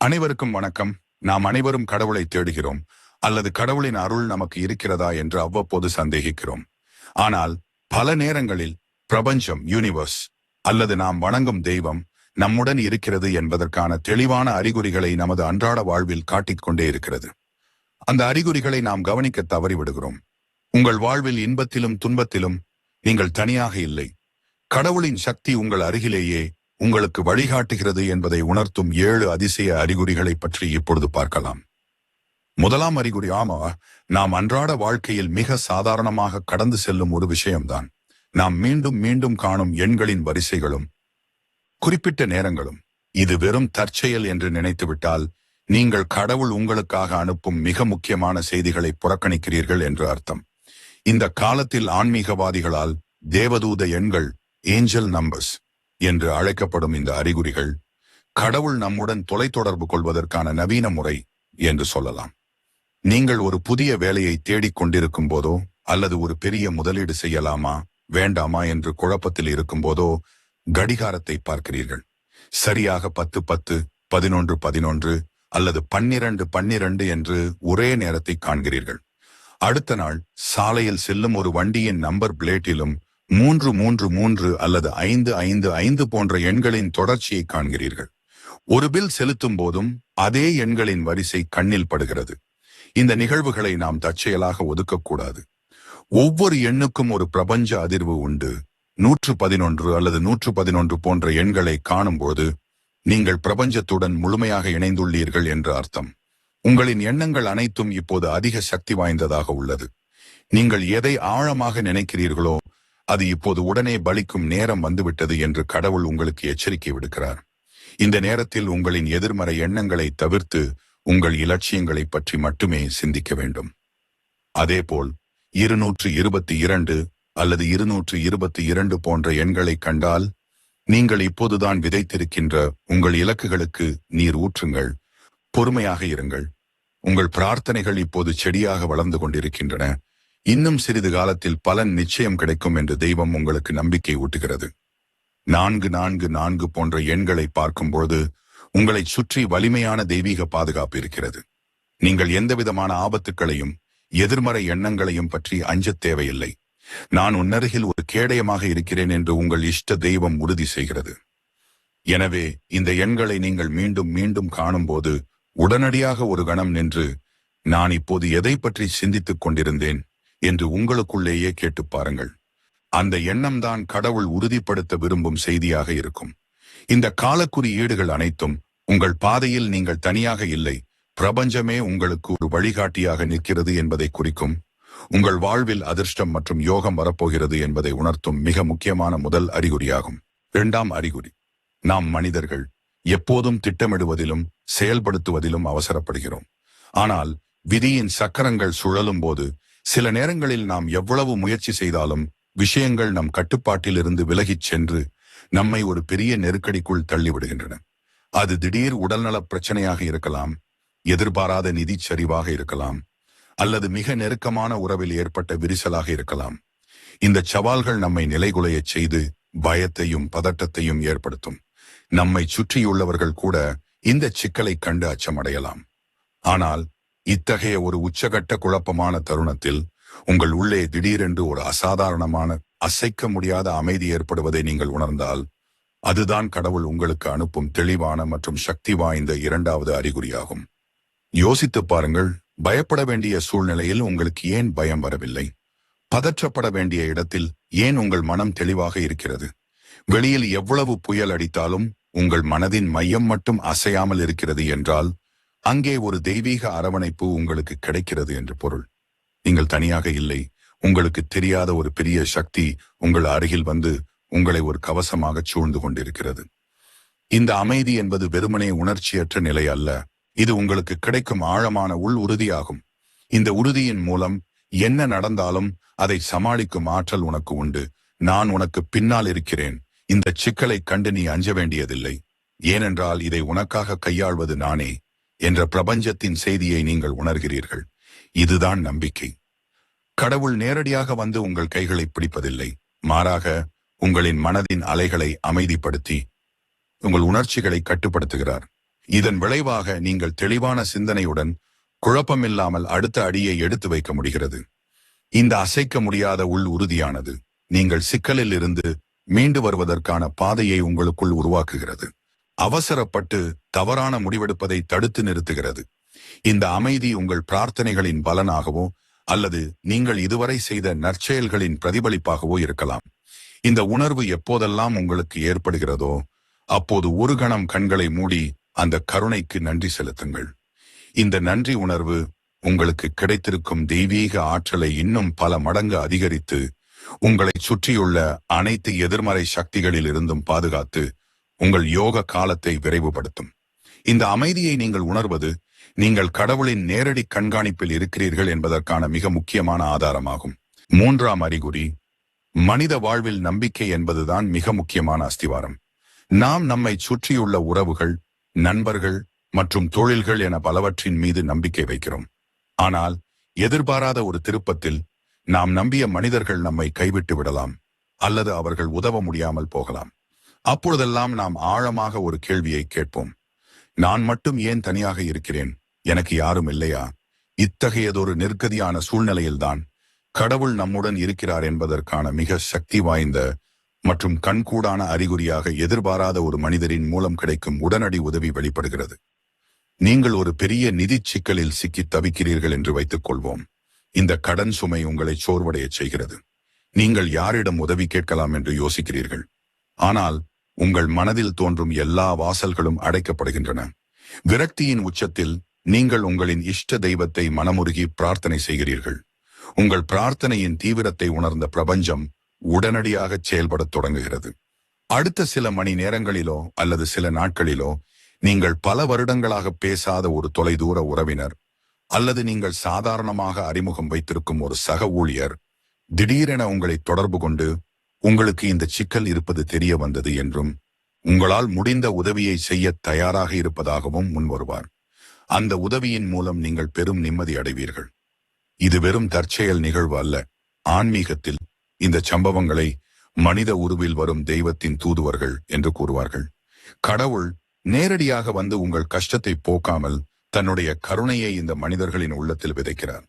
அனைவருக்கும் வணக்கம். நாம் அனைவரும் கடவுளை தேடுகிறோம். அல்லது கடவுளின் அருள் நமக்கு இருக்கிறதா என்று அவ்வப்போது சந்தேகிக்கிறோம். ஆனால் பல நேரங்களில் பிரபஞ்சம் யூனிவர்ஸ் அல்லது நாம் வணங்கும் தெய்வம் நம்முடன் இருக்கிறது என்பதற்கான தெளிவான அறிகுறிகளை நமது அன்றாட வாழ்வில் காட்டிக் கொண்டே இருக்கிறது. அந்த அறிகுறிகளை நாம் கவனிக்க தவறிவிடுகிறோம். உங்கள் வாழ்வில் இன்பத்திலும் துன்பத்திலும் நீங்கள் தனியாக இல்லை. கடவுளின் சக்தி உங்கள் அருகிலேயே உங்களுக்கு வழிகாட்டுகிறது என்பதை உணர்த்தும் ஏழு அதிசய அறிகுறிகளை பற்றி இப்பொழுது பார்க்கலாம். முதலாம் அறிகுறி ஆமா நாம் அன்றாட வாழ்க்கையில் மிக சாதாரணமாக கடந்து செல்லும் ஒரு விஷயம்தான். நாம் மீண்டும் மீண்டும் காணும் எண்களின் வரிசைகளும் குறிப்பிட்ட நேரங்களும். இது வெறும் தற்செயல் என்று நினைத்துவிட்டால் நீங்கள் கடவுள் உங்களுக்காக அனுப்பும் மிக முக்கியமான செய்திகளை புறக்கணிக்கிறீர்கள் என்று அர்த்தம். இந்த காலத்தில் ஆன்மீகவாதிகளால் தேவதூத எண்கள் ஏஞ்சல் நம்பர்ஸ் என்று அழைக்கப்படும் இந்த அறிகுறிகள் கடவுள் நம்முடன் தொலைத்தொடர்பு கொள்வதற்கான நவீன முறை என்று சொல்லலாம். நீங்கள் ஒரு புதிய வேலையை தேடிக் கொண்டிருக்கும் போதோ அல்லது ஒரு பெரிய முதலீடு செய்யலாமா வேண்டாமா என்று குழப்பத்தில் இருக்கும் போதோ கடிகாரத்தை பார்க்கிறீர்கள். சரியாக பத்து பத்து பதினொன்று பதினொன்று அல்லது பன்னிரண்டு பன்னிரண்டு என்று ஒரே நேரத்தை காண்கிறீர்கள். அடுத்த நாள் சாலையில் செல்லும் ஒரு வண்டியின் நம்பர் பிளேட்டிலும் மூன்று மூன்று மூன்று அல்லது ஐந்து ஐந்து ஐந்து போன்ற எண்களின் தொடர்ச்சியை காண்கிறீர்கள். ஒரு பில் செலுத்தும் போதும் அதே எண்களின் வரிசை கண்ணில் படுகிறது. இந்த நிகழ்வுகளை நாம் தற்செயலாக ஒதுக்கக்கூடாது. ஒவ்வொரு எண்ணுக்கும் ஒரு பிரபஞ்ச அதிர்வு உண்டு. நூற்று பதினொன்று அல்லது நூற்று பதினொன்று போன்ற எண்களை காணும்போது நீங்கள் பிரபஞ்சத்துடன் முழுமையாக இணைந்துள்ளீர்கள் என்று அர்த்தம். உங்களின் எண்ணங்கள் அனைத்தும் இப்போது அதிக சக்தி வாய்ந்ததாக உள்ளது. நீங்கள் எதை ஆழமாக நினைக்கிறீர்களோ அது இப்போது உடனே பலிக்கும் நேரம் வந்துவிட்டது என்று கடவுள் உங்களுக்கு எச்சரிக்கை விடுக்கிறார். இந்த நேரத்தில் உங்களின் எதிர்மறை எண்ணங்களை தவிர்த்து உங்கள் இலட்சியங்களை பற்றி மட்டுமே சிந்திக்க வேண்டும். அதேபோல் இருநூற்று இருபத்தி இரண்டு அல்லது இருநூற்று இருபத்தி இரண்டு போன்ற எண்களை கண்டால் நீங்கள் இப்போதுதான் விதைத்திருக்கின்ற உங்கள் இலக்குகளுக்கு நீர் ஊற்றுங்கள் பொறுமையாக இருங்கள். உங்கள் பிரார்த்தனைகள் இப்போது செடியாக வளர்ந்து கொண்டிருக்கின்றன. இன்னும் சிறிது காலத்தில் பலன் நிச்சயம் கிடைக்கும் என்று தெய்வம் உங்களுக்கு நம்பிக்கை ஊட்டுகிறது. நான்கு நான்கு நான்கு போன்ற எண்களை பார்க்கும்போது உங்களை சுற்றி வலிமையான தெய்வீக பாதுகாப்பு இருக்கிறது. நீங்கள் எந்தவிதமான ஆபத்துக்களையும் எதிர்மறை எண்ணங்களையும் பற்றி அஞ்சத் தேவையில்லை. நான் உன்னருகில் ஒரு கேடயமாக இருக்கிறேன் என்று உங்கள் இஷ்ட தெய்வம் உறுதி செய்கிறது. எனவே இந்த எண்களை நீங்கள் மீண்டும் மீண்டும் காணும்போது உடனடியாக ஒரு கணம் நின்று நான் இப்போது எதை பற்றி சிந்தித்துக் கொண்டிருந்தேன் என்று உங்களுக்குள்ளேயே கேட்டு பாருங்கள். அந்த எண்ணம்தான் கடவுள் உறுதிப்படுத்த விரும்பும் செய்தியாக இருக்கும். இந்த காலக்குறியீடுகள் அனைத்தும் உங்கள் பாதையில் நீங்கள் தனியாக இல்லை பிரபஞ்சமே உங்களுக்கு ஒரு வழிகாட்டியாக நிற்கிறது என்பதை குறிக்கும். உங்கள் வாழ்வில் அதிர்ஷ்டம் மற்றும் யோகம் வரப்போகிறது என்பதை உணர்த்தும் மிக முக்கியமான முதல் அறிகுறியாகும். இரண்டாம் அறிகுறி நாம் மனிதர்கள் எப்போதும் திட்டமிடுவதிலும் செயல்படுத்துவதிலும் அவசரப்படுகிறோம். ஆனால் விதியின் சக்கரங்கள் சுழலும் போது சில நேரங்களில் நாம் எவ்வளவு முயற்சி செய்தாலும் விஷயங்கள் நம் கட்டுப்பாட்டில் இருந்து விலகிச் சென்று நம்மை ஒரு பெரிய நெருக்கடிக்குள் தள்ளிவிடுகின்றன. அது திடீர் உடல்நலப் பிரச்சனையாக இருக்கலாம் எதிர்பாராத நிதி சரிவாக இருக்கலாம் அல்லது மிக நெருக்கமான உறவில் ஏற்பட்ட விரிசலாக இருக்கலாம். இந்த சவால்கள் நம்மை நிலைகுலையச் செய்து பயத்தையும் பதட்டத்தையும் ஏற்படுத்தும். நம்மை சுற்றியுள்ளவர்கள் கூட இந்த சிக்கலை கண்டு அச்சமடையலாம். ஆனால் இத்தகைய ஒரு உச்சகட்ட குழப்பமான தருணத்தில் உங்கள் உள்ளே திடீரென்று ஒரு அசாதாரணமான அசைக்க முடியாத அமைதி ஏற்படுவதை நீங்கள் உணர்ந்தால் அதுதான் கடவுள் உங்களுக்கு அனுப்பும் தெளிவான மற்றும் சக்தி வாய்ந்த இரண்டாவது அறிகுறியாகும். யோசித்து பாருங்கள் பயப்பட வேண்டிய சூழ்நிலையில் உங்களுக்கு ஏன் பயம் வரவில்லை? பதற்றப்பட வேண்டிய இடத்தில் ஏன் உங்கள் மனம் தெளிவாக இருக்கிறது? வெளியில் எவ்வளவு புயல் அடித்தாலும் உங்கள் மனதின் மையம் மட்டும் அசையாமல் இருக்கிறது என்றால் அங்கே ஒரு தெய்வீக அரவணைப்பு உங்களுக்கு கிடைக்கிறது என்று பொருள். நீங்கள் தனியாக இல்லை. உங்களுக்கு தெரியாத ஒரு பெரிய சக்தி உங்கள் அருகில் வந்து உங்களை ஒரு கவசமாக சூழ்ந்து கொண்டிருக்கிறது. இந்த அமைதி என்பது வெறுமனே உணர்ச்சியற்ற நிலை அல்ல. இது உங்களுக்கு கிடைக்கும் ஆழமான உள் உறுதியாகும். இந்த உறுதியின் மூலம் என்ன நடந்தாலும் அதை சமாளிக்கும் ஆற்றல் உனக்கு உண்டு. நான் உனக்கு பின்னால் இருக்கிறேன். இந்த சிக்கலை கண்டு நீ அஞ்ச வேண்டியதில்லை. ஏனென்றால் இதை உனக்காக கையாள்வது நானே. என்ற பிரபஞ்சத்தின் செய்தியை நீங்கள் உணர்கிறீர்கள். இதுதான் நம்பிக்கை. கடவுள் நேரடியாக வந்து உங்கள் கைகளை பிடிப்பதில்லை. மாறாக உங்களின் மனதின் அலைகளை அமைதிப்படுத்தி உங்கள் உணர்ச்சிகளை கட்டுப்படுத்துகிறார். இதன் விளைவாக நீங்கள் தெளிவான சிந்தனையுடன் குழப்பமில்லாமல் அடுத்த அடியை எடுத்து வைக்க முடிகிறது. இந்த அசைக்க முடியாத உள் உறுதியானது நீங்கள் சிக்கலில் இருந்து மீண்டு வருவதற்கான பாதையை உங்களுக்குள் உருவாக்குகிறது. அவசரப்பட்டு தவறான முடிவெடுப்பதை தடுத்து நிறுத்துகிறது. இந்த அமைதி உங்கள் பிரார்த்தனைகளின் பலனாகவோ அல்லது நீங்கள் இதுவரை செய்த நற்செயல்களின் பிரதிபலிப்பாகவோ இருக்கலாம். இந்த உணர்வு எப்போதெல்லாம் உங்களுக்கு ஏற்படுகிறதோ அப்போது ஒரு கணம் கண்களை மூடி அந்த கருணைக்கு நன்றி செலுத்துங்கள். இந்த நன்றி உணர்வு உங்களுக்கு கிடைத்திருக்கும் தெய்வீக ஆற்றலை இன்னும் பல மடங்கு அதிகரித்து உங்களை சுற்றியுள்ள அனைத்து எதிர்மறை சக்திகளில் இருந்தும் பாதுகாத்து உங்கள் யோக காலத்தை விரைவுபடுத்தும். இந்த அமைதியை நீங்கள் உணர்வது நீங்கள் கடவுளின் நேரடி கண்காணிப்பில் இருக்கிறீர்கள் என்பதற்கான மிக முக்கியமான ஆதாரமாகும். மூன்றாம் அறிகுறி மனித வாழ்வில் நம்பிக்கை என்பதுதான் மிக முக்கியமான அஸ்திவாரம். நாம் நம்மை சுற்றியுள்ள உறவுகள் நண்பர்கள் மற்றும் தொழில்கள் என பலவற்றின் மீது நம்பிக்கை வைக்கிறோம். ஆனால் எதிர்பாராத ஒரு திருப்பத்தில் நாம் நம்பிய மனிதர்கள் நம்மை கைவிட்டு விடலாம் அல்லது அவர்கள் உதவ முடியாமல் போகலாம். அப்பொழுதெல்லாம் நாம் ஆழமாக ஒரு கேள்வியை கேட்போம். நான் மட்டும் ஏன் தனியாக இருக்கிறேன்? எனக்கு யாரும் இல்லையா? இத்தகையதொரு நிர்கதியான சூழ்நிலையில்தான் கடவுள் நம்முடன் இருக்கிறார் என்பதற்கான மிக சக்தி வாய்ந்த மற்றும் கண்கூடான அறிகுறியாக எதிர்பாராத ஒரு மனிதரின் மூலம் கிடைக்கும் உடனடி உதவி வெளிப்படுகிறது. நீங்கள் ஒரு பெரிய நிதி சிக்கலில் சிக்கி தவிக்கிறீர்கள் என்று வைத்துக் கொள்வோம். இந்த கடன் சுமை உங்களை சோர்வடைய செய்கிறது. நீங்கள் யாரிடம் உதவி கேட்கலாம் என்று யோசிக்கிறீர்கள். ஆனால் உங்கள் மனதில் தோன்றும் எல்லா வாசல்களும் அடைக்கப்படுகின்றன. விரக்தியின் உச்சத்தில் நீங்கள் உங்களின் இஷ்ட தெய்வத்தை மனமுருகி பிரார்த்தனை செய்கிறீர்கள். உங்கள் பிரார்த்தனையின் தீவிரத்தை உணர்ந்த பிரபஞ்சம் உடனடியாக செயல்படத் தொடங்குகிறது. அடுத்த சில மணி நேரங்களிலோ அல்லது சில நாட்களிலோ நீங்கள் பல வருடங்களாக பேசாத ஒரு தொலைதூர உறவினர் அல்லது நீங்கள் சாதாரணமாக அறிமுகம் வைத்திருக்கும் ஒரு சக ஊழியர் திடீரென உங்களை தொடர்பு கொண்டு உங்களுக்கு இந்த சிக்கல் இருப்பது தெரிய வந்தது என்றும் உங்களால் முடிந்த உதவியை செய்ய தயாராக இருப்பதாகவும் முன்வருவார் அந்த உதவியின் மூலம் நீங்கள் பெரும் நிம்மதி அடைவீர்கள். இது வெறும் தற்செயல் நிகழ்வு அல்ல. ஆன்மீகத்தில் இந்த சம்பவங்களை மனித உருவில் வரும் தெய்வத்தின் தூதுவர்கள் என்று கூறுவார்கள். கடவுள் நேரடியாக வந்து உங்கள் கஷ்டத்தை போக்காமல் தன்னுடைய கருணையை இந்த மனிதர்களின் உள்ளத்தில் விதைக்கிறார்.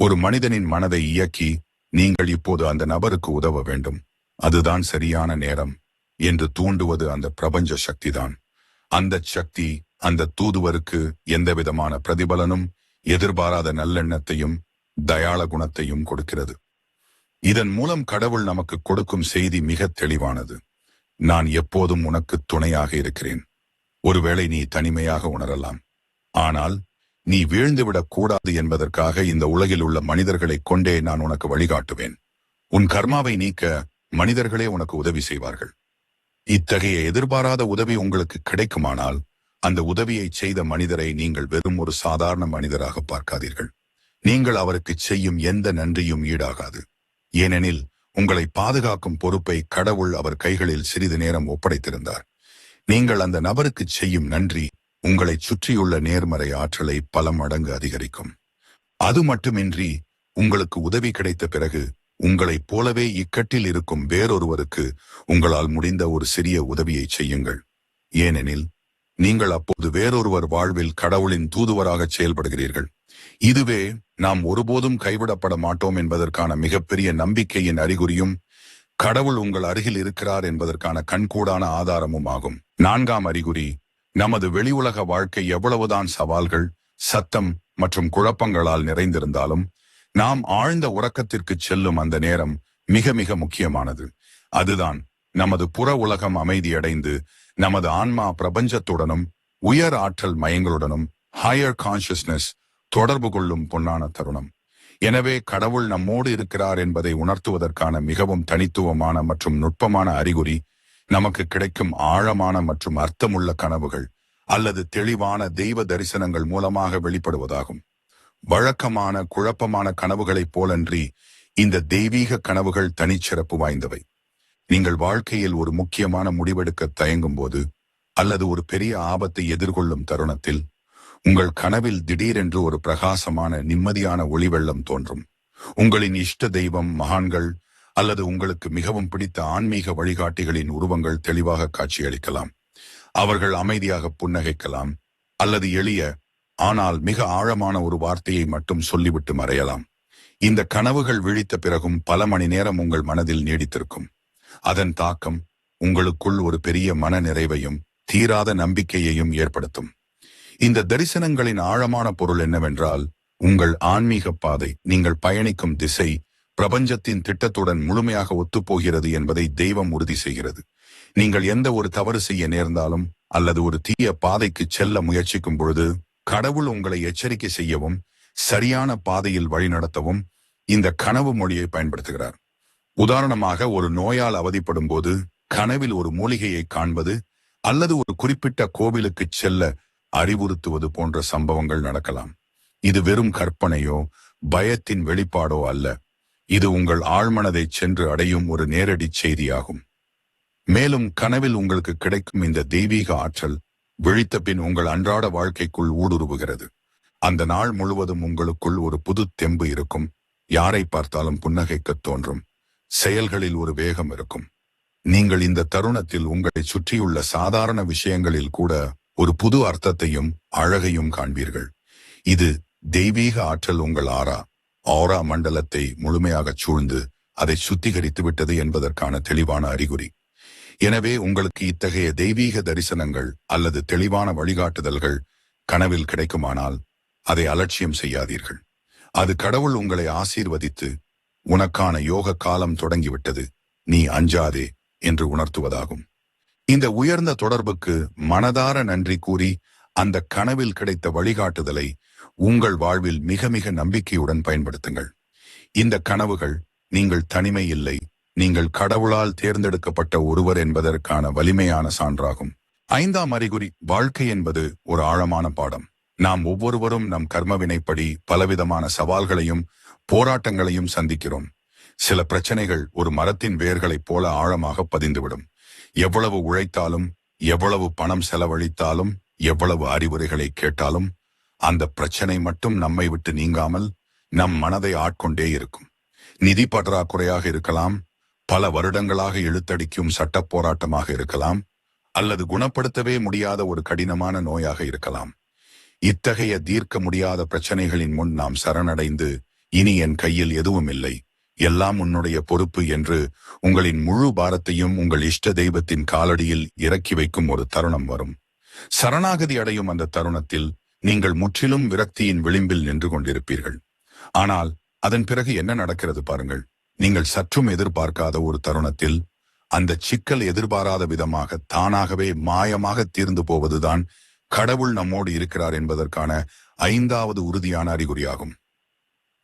ஒரு மனிதனின் மனதை இயக்கி நீங்கள் இப்போது அந்த நபருக்கு உதவ வேண்டும். அதுதான் சரியான நேரம் என்று தூண்டுவது அந்த பிரபஞ்ச சக்திதான். அந்த சக்தி அந்த தூதுவருக்கு எந்தவிதமான பிரதிபலனும் எதிர்பாராத நல்லெண்ணத்தையும் தயாள குணத்தையும் கொடுக்கிறது. இதன் மூலம் கடவுள் நமக்கு கொடுக்கும் செய்தி மிக தெளிவானது. நான் எப்போதும் உனக்கு துணையாக இருக்கிறேன். ஒருவேளை நீ தனிமையாக உணரலாம். ஆனால் நீ வீழ்ந்துவிடக் கூடாது என்பதற்காக இந்த உலகில் உள்ள மனிதர்களைக் கொண்டே நான் உனக்கு வழிகாட்டுவேன். உன் கர்மாவை நீக்க மனிதர்களே உனக்கு உதவி செய்வார்கள். இத்தகைய எதிர்பாராத உதவி உங்களுக்கு கிடைக்குமானால் அந்த உதவியை செய்த மனிதரை நீங்கள் வெறும் ஒரு சாதாரண மனிதராக பார்க்காதீர்கள். நீங்கள் அவருக்கு செய்யும் எந்த நன்றியும் ஈடாகாது. ஏனெனில் உங்களை பாதுகாக்கும் பொறுப்பை கடவுள் அவர் கைகளில் சிறிது நேரம் ஒப்படைத்திருந்தார். நீங்கள் அந்த நபருக்கு செய்யும் நன்றி உங்களை சுற்றியுள்ள நேர்மறை ஆற்றலை பல மடங்கு அதிகரிக்கும். அது மட்டுமின்றி உங்களுக்கு உதவி கிடைத்த பிறகு உங்களைப் போலவே இக்கட்டில் இருக்கும் வேறொருவருக்கு உங்களால் முடிந்த ஒரு சிறிய உதவியை செய்யுங்கள். ஏனெனில் நீங்கள் அப்போது வேறொருவர் வாழ்வில் கடவுளின் தூதுவராக செயல்படுகிறீர்கள். இதுவே நாம் ஒருபோதும் கைவிடப்பட மாட்டோம் என்பதற்கான மிகப்பெரிய நம்பிக்கையின் அறிகுறியும் கடவுள் உங்கள் அருகில் இருக்கிறார் என்பதற்கான கண்கூடான ஆதாரமும் ஆகும். நான்காம் அறிகுறி நமது வெளி உலக வாழ்க்கை எவ்வளவுதான் சவால்கள் சத்தம் மற்றும் குழப்பங்களால் நிறைந்திருந்தாலும் நாம் ஆழ்ந்த உறக்கத்திற்கு செல்லும் அந்த நேரம் மிக மிக முக்கியமானது. அதுதான் நமது புற உலகம் அமைதியடைந்து நமது ஆன்மா பிரபஞ்சத்துடனும் உயர் ஆற்றல் மயங்களுடனும் ஹையர் கான்சியஸ்னஸ் தொடர்பு கொள்ளும் பொன்னான தருணம். எனவே கடவுள் நம்மோடு இருக்கிறார் என்பதை உணர்த்துவதற்கான மிகவும் தனித்துவமான மற்றும் நுட்பமான அறிகுறி நமக்கு கிடைக்கும் ஆழமான மற்றும் அர்த்தமுள்ள கனவுகள் அல்லது தெளிவான தெய்வ தரிசனங்கள் மூலமாக வெளிப்படுவதாகும். வழக்கமான குழப்பமான கனவுகளைப் போலன்றி இந்த தெய்வீக கனவுகள் தனிச்சிறப்பு வாய்ந்தவை. நீங்கள் வாழ்க்கையில் ஒரு முக்கியமான முடிவெடுக்க தயங்கும் போது அல்லது ஒரு பெரிய ஆபத்தை எதிர்கொள்ளும் தருணத்தில் உங்கள் கனவில் திடீரென்று ஒரு பிரகாசமான நிம்மதியான ஒளிவெள்ளம் தோன்றும். உங்களின் இஷ்ட தெய்வம் மகான்கள் அல்லது உங்களுக்கு மிகவும் பிடித்த ஆன்மீக வழிகாட்டிகளின் உருவங்கள் தெளிவாக காட்சியளிக்கலாம். அவர்கள் அமைதியாக புன்னகைக்கலாம் அல்லது எளிய ஆனால் மிக ஆழமான ஒரு வார்த்தையை மட்டும் சொல்லிவிட்டு மறையலாம். இந்த கனவுகள் விழித்த பிறகும் பல மணி நேரம் உங்கள் மனதில் நீடித்திருக்கும். அதன் தாக்கம் உங்களுக்குள் ஒரு பெரிய மன நிறைவையும் தீராத நம்பிக்கையையும் ஏற்படுத்தும். இந்த தரிசனங்களின் ஆழமான பொருள் என்னவென்றால் உங்கள் ஆன்மீக பாதை நீங்கள் பயணிக்கும் திசை பிரபஞ்சத்தின் திட்டத்துடன் முழுமையாக ஒத்துப்போகிறது என்பதை தெய்வம் உறுதி செய்கிறது. நீங்கள் எந்த ஒரு தவறு செய்ய நேர்ந்தாலும் அல்லது ஒரு தீய பாதைக்கு செல்ல முயற்சிக்கும் பொழுது கடவுள் உங்களை எச்சரிக்கை செய்யவும் சரியான பாதையில் வழிநடத்தவும் இந்த கனவு மொழியை பயன்படுத்துகிறார். உதாரணமாக ஒரு நோயால் அவதிப்படும் போது கனவில் ஒரு மூலிகையை காண்பது அல்லது ஒரு குறிப்பிட்ட கோவிலுக்கு செல்ல அறிவுறுத்துவது போன்ற சம்பவங்கள் நடக்கலாம். இது வெறும் கற்பனையோ பயத்தின் வெளிப்பாடோ அல்ல. இது உங்கள் ஆழ்மனதை சென்று அடையும் ஒரு நேரடி செய்தியாகும். மேலும் கனவில் உங்களுக்கு கிடைக்கும் இந்த தெய்வீக ஆற்றல் விழித்த பின் உங்கள் அன்றாட வாழ்க்கைக்குள் ஊடுருவுகிறது. அந்த நாள் முழுவதும் உங்களுக்குள் ஒரு புது தெம்பு இருக்கும். யாரை பார்த்தாலும் புன்னகைக்கத் தோன்றும். செயல்களில் ஒரு வேகம் இருக்கும். நீங்கள் இந்த தருணத்தில் உங்களை சுற்றியுள்ள சாதாரண விஷயங்களில் கூட ஒரு புது அர்த்தத்தையும் அழகையும் காண்பீர்கள். இது தெய்வீக ஆற்றல் உங்கள் ஆரா ஆரா மண்டலத்தை முழுமையாகச் சூழ்ந்து அதை சுத்திகரித்து விட்டது என்பதற்கான தெளிவான அறிகுறி. எனவே உங்களுக்கு இத்தகைய தெய்வீக தரிசனங்கள் அல்லது தெளிவான வழிகாட்டுதல்கள் கனவில் கிடைக்குமானால் அதை அலட்சியம் செய்யாதீர்கள். அது கடவுள் உங்களை ஆசீர்வதித்து உனக்கான யோக காலம் தொடங்கிவிட்டது. நீ அஞ்சாதே என்று உணர்த்துவதாகும். இந்த உயர்ந்த தொடர்புக்கு மனதார நன்றி கூறி அந்த கனவில் கிடைத்த வழிகாட்டுதலை உங்கள் வாழ்வில் மிக மிக நம்பிக்கையுடன் பயன்படுத்துங்கள். இந்த கனவுகள் நீங்கள் தனிமை இல்லை நீங்கள் கடவுளால் தேர்ந்தெடுக்கப்பட்ட ஒருவர் என்பதற்கான வலிமையான சான்றாகும். ஐந்தாம் அறிகுறி வாழ்க்கை என்பது ஒரு ஆழமான பாடம். நாம் ஒவ்வொருவரும் நம் கர்மவினைப்படி பலவிதமான சவால்களையும் போராட்டங்களையும் சந்திக்கிறோம். சில பிரச்சனைகள் ஒரு மரத்தின் வேர்களைப் போல ஆழமாக பதிந்துவிடும். எவ்வளவு உழைத்தாலும் எவ்வளவு பணம் செலவழித்தாலும் எவ்வளவு அறிவுரைகளை கேட்டாலும் அந்த பிரச்சனை மட்டும் நம்மை விட்டு நீங்காமல் நம் மனதை ஆட்கொண்டே இருக்கும். நிதி பற்றாக்குறையாக இருக்கலாம் பல வருடங்களாக இழுத்தடிக்கும் சட்ட போராட்டமாக இருக்கலாம் அல்லது குணப்படுத்தவே முடியாத ஒரு கடினமான நோயாக இருக்கலாம். இத்தகைய தீர்க்க முடியாத பிரச்சனைகளின் முன் நாம் சரணடைந்து இனி என் கையில் எதுவும் இல்லை. எல்லாம் உன்னுடைய பொறுப்பு என்று உங்களின் முழு பாரத்தையும் உங்கள் இஷ்ட தெய்வத்தின் காலடியில் இறக்கி வைக்கும் ஒரு தருணம் வரும். சரணாகதி அடையும் அந்த தருணத்தில் நீங்கள் முற்றிலும் விரக்தியின் விளிம்பில் நின்று கொண்டிருப்பீர்கள். ஆனால் அதன் பிறகு என்ன நடக்கிறது பாருங்கள். நீங்கள் சற்றும் எதிர்பார்க்காத ஒரு தருணத்தில் அந்த சிக்கல் எதிர்பாராத விதமாக தானாகவே மாயமாக தீர்ந்து போவதுதான் கடவுள் நம்மோடு இருக்கிறார் என்பதற்கான ஐந்தாவது உறுதியான அறிகுறியாகும்.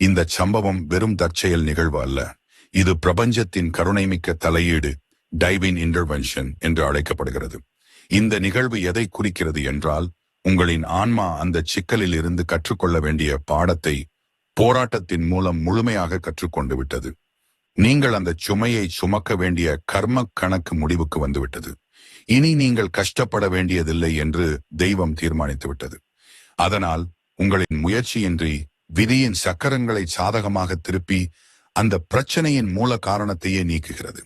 இந்த சம்பவம் வெறும் தற்செயல் நிகழ்வு அல்ல. இது பிரபஞ்சத்தின் கருணைமிக்க தலையீடு டைவின் இன்டர்வென்ஷன் என்று அழைக்கப்படுகிறது. இந்த நிகழ்வு எதை குறிக்கிறது என்றால் உங்களின் ஆன்மா அந்த சிக்கலில் இருந்து கற்றுக்கொள்ள வேண்டிய பாடத்தை போராட்டத்தின் மூலம் முழுமையாக கற்றுக்கொண்டு விட்டது. நீங்கள் அந்த சுமையை சுமக்க வேண்டிய கர்ம கணக்கு முடிவுக்கு வந்துவிட்டது. இனி நீங்கள் கஷ்டப்பட வேண்டியதில்லை என்று தெய்வம் தீர்மானித்து விட்டது. அதனால் உங்களின் முயற்சியின்றி விதியின் சக்கரங்களை சாதகமாக திருப்பி அந்த பிரச்சனையின் மூல காரணத்தையே நீக்குகிறது.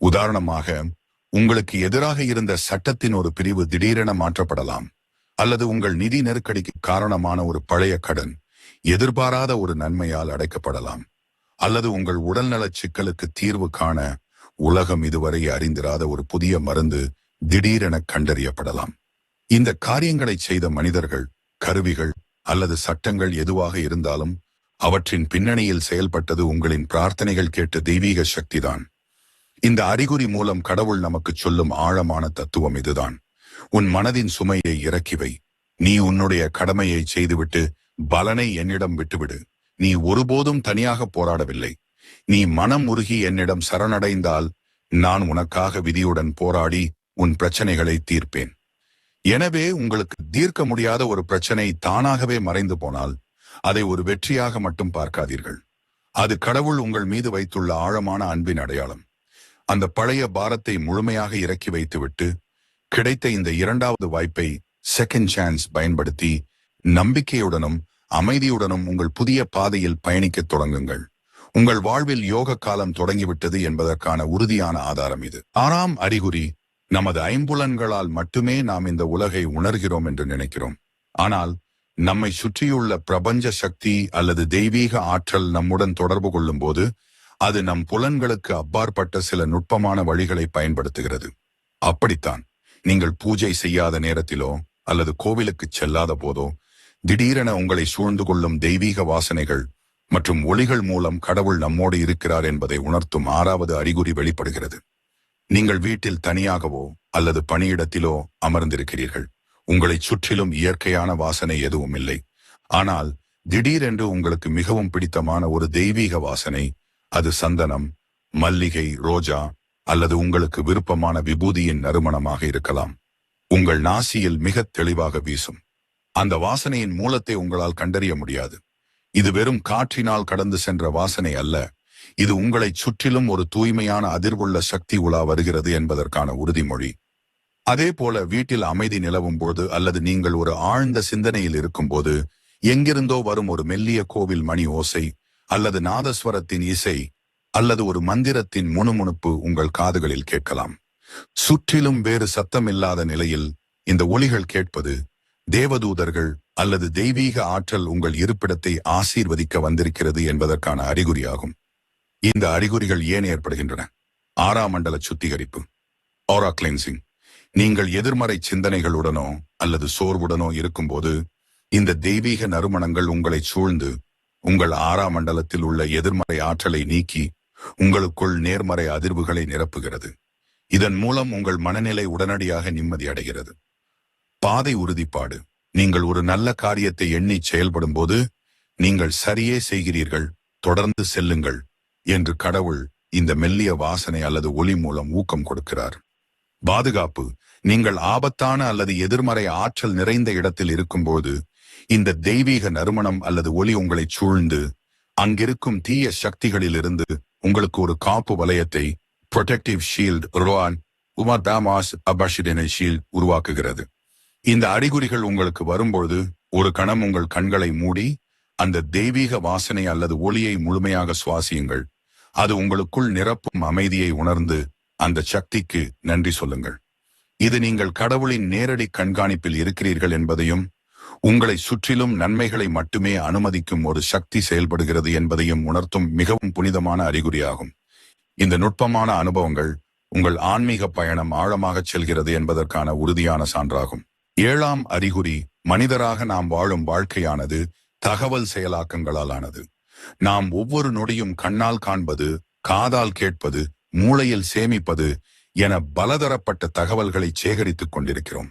உதாரணமாக உங்களுக்கு எதிராக இருந்த சட்டத்தின் ஒரு பிரிவு திடீரென மாற்றப்படலாம் அல்லது உங்கள் நிதி நெருக்கடிக்கு காரணமான ஒரு பழைய கடன் எதிர்பாராத ஒரு நன்மையால் அடைக்கப்படலாம். அல்லது உங்கள் உடல்நலச் சிக்கலுக்கு தீர்வு காண உலகம் இதுவரை அறிந்திராத ஒரு புதிய மருந்து திடீரென கண்டறியப்படலாம். இந்த காரியங்களை செய்த மனிதர்கள் கருவிகள் அல்லது சட்டங்கள் எதுவாக இருந்தாலும் அவற்றின் பின்னணியில் செயல்பட்டது உங்களின் பிரார்த்தனைகள் கேட்ட தெய்வீக சக்திதான். இந்த அறிகுறி மூலம் கடவுள் நமக்கு சொல்லும் ஆழமான தத்துவம் இதுதான். உன் மனதின் சுமையை இறக்கிவை நீ உன்னுடைய கடமையை செய்துவிட்டு பலனை என்னிடம் விட்டுவிடு. நீ ஒருபோதும் தனியாக போராடவில்லை. நீ மனம் உருகி என்னிடம் சரணடைந்தால் நான் உனக்காக விதியுடன் போராடி உன் பிரச்சனைகளை தீர்ப்பேன். எனவே உங்களுக்கு தீர்க்க முடியாத ஒரு பிரச்சனை தானாகவே மறைந்து போனால் அதை ஒரு வெற்றியாக மட்டும் பார்க்காதீர்கள். அது கடவுள் உங்கள் மீது வைத்துள்ள ஆழமான அன்பின் அடையாளம். அந்த பழைய பாரத்தை முழுமையாக இறக்கி வைத்துவிட்டு கிடைத்த இந்த இரண்டாவது வாய்ப்பை செகண்ட் சான்ஸ் பயன்படுத்தி நம்பிக்கையுடனும் அமைதியுடனும் உங்கள் புதிய பாதையில் பயணிக்கத் தொடங்குங்கள். உங்கள் வாழ்வில் யோக காலம் தொடங்கிவிட்டது என்பதற்கான உறுதியான ஆதாரம் இது. ஆறாம் அறிகுறி நமது ஐம்புலன்களால் மட்டுமே நாம் இந்த உலகை உணர்கிறோம் என்று நினைக்கிறோம். ஆனால் நம்மை சுற்றியுள்ள பிரபஞ்ச சக்தி அல்லது தெய்வீக ஆற்றல் நம்முடன் தொடர்பு கொள்ளும்போது அது நம் புலன்களுக்கு அப்பாற்பட்ட சில நுட்பமான வழிகளை பயன்படுத்துகிறது. அப்படித்தான் நீங்கள் பூஜை செய்யாத நேரத்திலோ அல்லது கோவிலுக்கு செல்லாத போதோ திடீரென உங்களை சூழ்ந்து கொள்ளும் தெய்வீக வாசனைகள் மற்றும் ஒளிகள் மூலம் கடவுள் நம்மோடு இருக்கிறார் என்பதை உணர்த்தும் ஆறாவது அறிகுறி வெளிப்படுகிறது. நீங்கள் வீட்டில் தனியாகவோ அல்லது பணியிடத்திலோ அமர்ந்திருக்கிறீர்கள். உங்களை சுற்றிலும் இயற்கையான வாசனை எதுவும் இல்லை. ஆனால் திடீரென்று உங்களுக்கு மிகவும் பிடித்தமான ஒரு தெய்வீக வாசனை அது சந்தனம் மல்லிகை ரோஜா அல்லது உங்களுக்கு விருப்பமான விபூதியின் நறுமணமாக இருக்கலாம். உங்கள் நாசியில் மிகத் தெளிவாக வீசும். அந்த வாசனையின் மூலத்தை உங்களால் கண்டறிய முடியாது. இது வெறும் காற்றினால் கடந்து சென்ற வாசனை அல்ல. இது உங்களை சுற்றிலும் ஒரு தூய்மையான அதிர்வுள்ள சக்தி உலா வருகிறது என்பதற்கான உறுதிமொழி. அதே போல வீட்டில் அமைதி நிலவும் போது அல்லது நீங்கள் ஒரு ஆழ்ந்த சிந்தனையில் இருக்கும்போது எங்கிருந்தோ வரும் ஒரு மெல்லிய கோவில் மணி ஓசை அல்லது நாதஸ்வரத்தின் இசை அல்லது ஒரு மந்திரத்தின் முணுமுணுப்பு உங்கள் காதுகளில் கேட்கலாம். சுற்றிலும் வேறு சத்தமில்லாத நிலையில் இந்த ஒலிகள் கேட்பது தேவதூதர்கள் அல்லது தெய்வீக ஆற்றல் உங்கள் இருப்பிடத்தை ஆசீர்வதிக்க வந்திருக்கிறது என்பதற்கான அறிகுறியாகும். இந்த அறிகுறிகள் ஏன் ஏற்படுகின்றன? ஆறாம் மண்டல சுத்திகரிப்பு. ஆரா கிளென்சிங் நீங்கள் எதிர்மறை சிந்தனைகளுடனோ அல்லது சோர்வுடனோ இருக்கும்போது இந்த தெய்வீக நறுமணங்கள் உங்களை சூழ்ந்து உங்கள் ஆறாம் மண்டலத்தில் உள்ள எதிர்மறை ஆற்றலை நீக்கி உங்களுக்குள் நேர்மறை அதிர்வுகளை நிரப்புகிறது. இதன் மூலம் உங்கள் மனநிலை உடனடியாக நிம்மதி அடைகிறது. பாதை உறுதிப்பாடு. நீங்கள் ஒரு நல்ல காரியத்தை எண்ணி செயல்படும் போது நீங்கள் சரியே செய்கிறீர்கள் தொடர்ந்து செல்லுங்கள் என்று கடவுள் இந்த மெல்லிய வாசனை அல்லது ஒளி மூலம் ஊக்கம் கொடுக்கிறார். பாதுகாப்பு. நீங்கள் ஆபத்தான அல்லது எதிர்மறை ஆற்றல் நிறைந்த இடத்தில் இருக்கும்போது இந்த தெய்வீக நறுமணம் அல்லது ஒளி உங்களை சூழ்ந்து அங்கிருக்கும் தீய சக்திகளிலிருந்து உங்களுக்கு ஒரு காப்பு வலயத்தை ப்ரொடெக்டிவ் ஷீல்ட் ரோவான் உமர் தாமாஸ் அபாஷிடன ஷீல்ட் உருவாக்குகிறது. இந்த அறிகுறிகள் உங்களுக்கு வரும்பொழுது ஒரு கணம் உங்கள் கண்களை மூடி அந்த தெய்வீக வாசனை அல்லது ஒளியை முழுமையாக சுவாசியுங்கள். அது உங்களுக்குள் நிரப்பும் அமைதியை உணர்ந்து அந்த சக்திக்கு நன்றி சொல்லுங்கள். இது நீங்கள் கடவுளின் நேரடி கண்காணிப்பில் இருக்கிறீர்கள் என்பதையும் உங்களை சுற்றிலும் நன்மைகளை மட்டுமே அனுமதிக்கும் ஒரு சக்தி செயல்படுகிறது என்பதையும் உணர்த்தும் மிகவும் புனிதமான அறிகுறியாகும். இந்த நுட்பமான அனுபவங்கள் உங்கள் ஆன்மீக பயணம் ஆழமாகச் செல்கிறது என்பதற்கான உறுதியான சான்றாகும். ஏழாம் அறிகுறி மனிதராக நாம் வாழும் வாழ்க்கையானது தகவல் செயலாக்கங்களால் ஆனது நாம் ஒவ்வொரு நொடியும் கண்ணால் காண்பது காதால் கேட்பது மூளையில் சேமிப்பது என பலதரப்பட்ட தகவல்களை சேகரித்துக் கொண்டிருக்கிறோம்.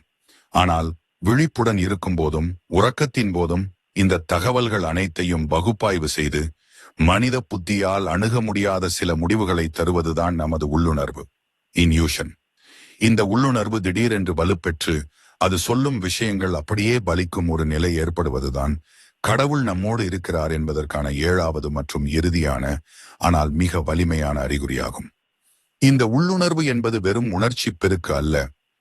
ஆனால் விழிப்புடன் இருக்கும் போதும் உறக்கத்தின் போதும் இந்த தகவல்கள் அனைத்தையும் பகுப்பாய்வு செய்து மனித புத்தியால் அணுக முடியாத சில முடிவுகளை தருவதுதான் நமது உள்ளுணர்வு. இன்யூஷன் இந்த உள்ளுணர்வு திடீரென்று வலுப்பெற்று அது சொல்லும் விஷயங்கள் அப்படியே பலிக்கும் ஒரு நிலை ஏற்படுவதுதான். கடவுள் நம்மோடு இருக்கிறார் என்பதற்கான ஏழாவது மற்றும் இறுதியான ஆனால் மிக வலிமையான அறிகுறியாகும். இந்த உள்ளுணர்வு என்பது வெறும் உணர்ச்சி பெருக்கு அல்ல.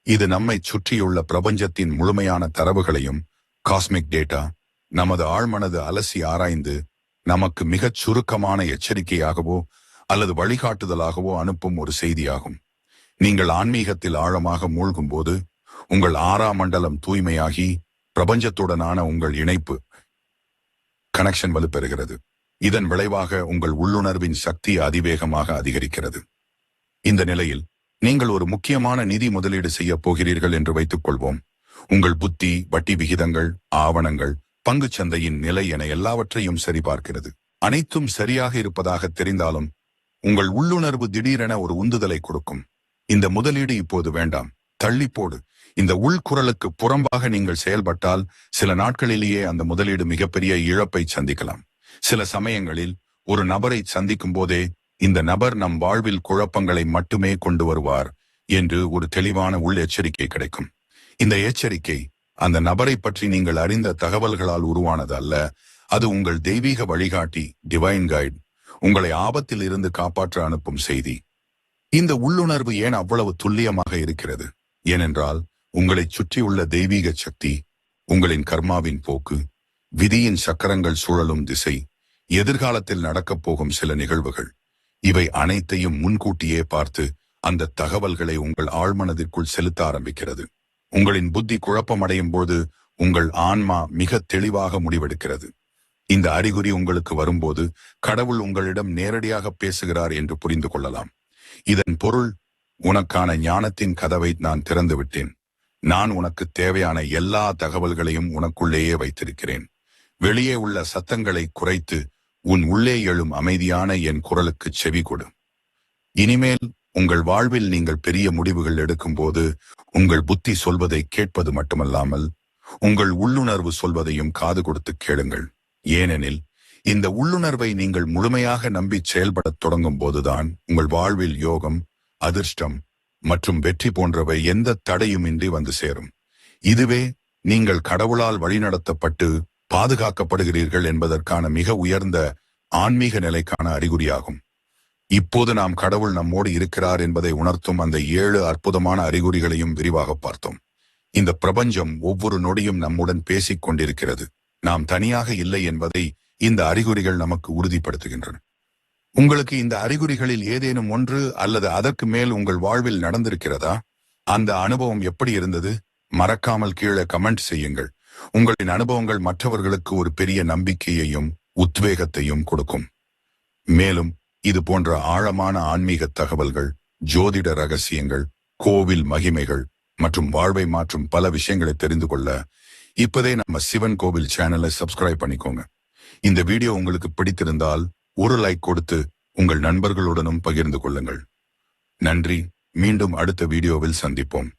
இது நம்மை சுற்றியுள்ள பிரபஞ்சத்தின் முழுமையான தரவுகளையும் காஸ்மிக் டேட்டா நமது ஆழ்மனது அலசி ஆராய்ந்து நமக்கு மிகச் சுருக்கமான எச்சரிக்கையாகவோ அல்லது வழிகாட்டுதலாகவோ அனுப்பும் ஒரு செய்தியாகும். நீங்கள் ஆன்மீகத்தில் ஆழமாக மூழ்கும் போது உங்கள் ஆறாம் மண்டலம் தூய்மையாகி பிரபஞ்சத்துடனான உங்கள் இணைப்பு கனெக்ஷன் வலுப்பெறுகிறது. இதன் விளைவாக உங்கள் உள்ளுணர்வின் சக்தி அதிவேகமாக அதிகரிக்கிறது. இந்த நிலையில் நீங்கள் ஒரு முக்கியமான நிதி முதலீடு செய்ய போகிறீர்கள் என்று வைத்துக் கொள்வோம் உங்கள் புத்தி வட்டி விகிதங்கள் ஆவணங்கள் பங்குச் சந்தையின் நிலை என எல்லாவற்றையும் சரிபார்க்கிறது. அனைத்தும் சரியாக இருப்பதாக தெரிந்தாலும் உங்கள் உள்ளுணர்வு திடீரென ஒரு உந்துதலை கொடுக்கும். இந்த முதலீடு இப்போது வேண்டாம். தள்ளி போடு இந்த உள்குரலுக்கு புறம்பாக நீங்கள் செயல்பட்டால் சில நாட்களிலேயே அந்த முதலீடு மிகப்பெரிய இழப்பை சந்திக்கலாம். சில சமயங்களில் ஒரு நபரை சந்திக்கும் போதே இந்த நபர் நம் வாழ்வில் குழப்பங்களை மட்டுமே கொண்டு வருவார் என்று ஒரு தெளிவான உள் எச்சரிக்கை கிடைக்கும். இந்த எச்சரிக்கை அந்த நபரை பற்றி நீங்கள் அறிந்த தகவல்களால் உருவானது அல்ல அது உங்கள் தெய்வீக வழிகாட்டி டிவைன் கைட் உங்களை ஆபத்தில் இருந்து காப்பாற்ற அனுப்பும் செய்தி. இந்த உள்ளுணர்வு ஏன் அவ்வளவு துல்லியமாக இருக்கிறது? ஏனென்றால் உங்களைச் சுற்றியுள்ள தெய்வீக சக்தி உங்களின் கர்மாவின் போக்கு விதியின் சக்கரங்கள் சூழலும் திசை எதிர்காலத்தில் நடக்கப் போகும் சில நிகழ்வுகள். இவை அனைத்தையும் முன்கூட்டியே பார்த்து அந்த தகவல்களை உங்கள் ஆழ்மனதிற்குள் செலுத்த ஆரம்பிக்கிறது. உங்களின் புத்தி குழப்பமடையும் போது உங்கள் ஆன்மா மிக தெளிவாக முடிவெடுக்கிறது. இந்த அறிகுறி உங்களுக்கு வரும்போது கடவுள் உங்களிடம் நேரடியாக பேசுகிறார் என்று புரிந்து கொள்ளலாம். இதன் பொருள் உனக்கான ஞானத்தின் கதவை நான் திறந்து விட்டேன் நான் உனக்கு தேவையான எல்லா தகவல்களையும் உனக்குள்ளேயே வைத்திருக்கிறேன். வெளியே உள்ள சத்தங்களை குறைத்து உன் உள்ளே எழும் அமைதியான என் குரலுக்கு செவி கொடு. இனிமேல் உங்கள் வாழ்வில் நீங்கள் பெரிய முடிவுகள் எடுக்கும்போது உங்கள் புத்தி சொல்வதை கேட்பது மட்டுமல்லாமல் உங்கள் உள்ளுணர்வு சொல்வதையும் காது கொடுத்து கேளுங்கள். ஏனெனில் இந்த உள்ளுணர்வை நீங்கள் முழுமையாக நம்பி செயல்படத் தொடங்கும் போதுதான் உங்கள் வாழ்வில் யோகம் அதிர்ஷ்டம் மற்றும் வெற்றி போன்றவை எந்த தடையுமின்றி வந்து சேரும். இதுவே நீங்கள் கடவுளால் வழிநடத்தப்பட்டு பாதுகாக்கப்படுகிறீர்கள் என்பதற்கான மிக உயர்ந்த ஆன்மீக நிலைக்கான அறிகுறியாகும். இப்போது நாம் கடவுள் நம்மோடு இருக்கிறார் என்பதை உணர்த்தும் அந்த ஏழு அற்புதமான அறிகுறிகளையும் விரிவாக பார்த்தோம். இந்த பிரபஞ்சம் ஒவ்வொரு நொடியும் நம்முடன் பேசிக் கொண்டிருக்கிறது. நாம் தனியாக இல்லை என்பதை இந்த அறிகுறிகள் நமக்கு உறுதிப்படுத்துகின்றன. உங்களுக்கு இந்த அறிகுறிகளில் ஏதேனும் ஒன்று அல்லது அதற்கு மேல் உங்கள் வாழ்வில் நடந்திருக்கிறதா? அந்த அனுபவம் எப்படி இருந்தது? மறக்காமல் கீழே கமெண்ட் செய்யுங்கள். உங்களின் அனுபவங்கள் மற்றவர்களுக்கு ஒரு பெரிய நம்பிக்கையையும் உத்வேகத்தையும் கொடுக்கும். மேலும் இது போன்ற ஆழமான ஆன்மீக தகவல்கள் ஜோதிட ரகசியங்கள் கோவில் மகிமைகள் மற்றும் வாழ்வை மாற்றும் பல விஷயங்களை தெரிந்து கொள்ள இப்பதே நம்ம சிவன் கோவில் சேனலை சப்ஸ்கிரைப் பண்ணிக்கோங்க. இந்த வீடியோ உங்களுக்கு பிடித்திருந்தால் ஒரு லைக் கொடுத்து உங்கள் நண்பர்களுடனும் பகிர்ந்து கொள்ளுங்கள். நன்றி. மீண்டும் அடுத்த வீடியோவில் சந்திப்போம்.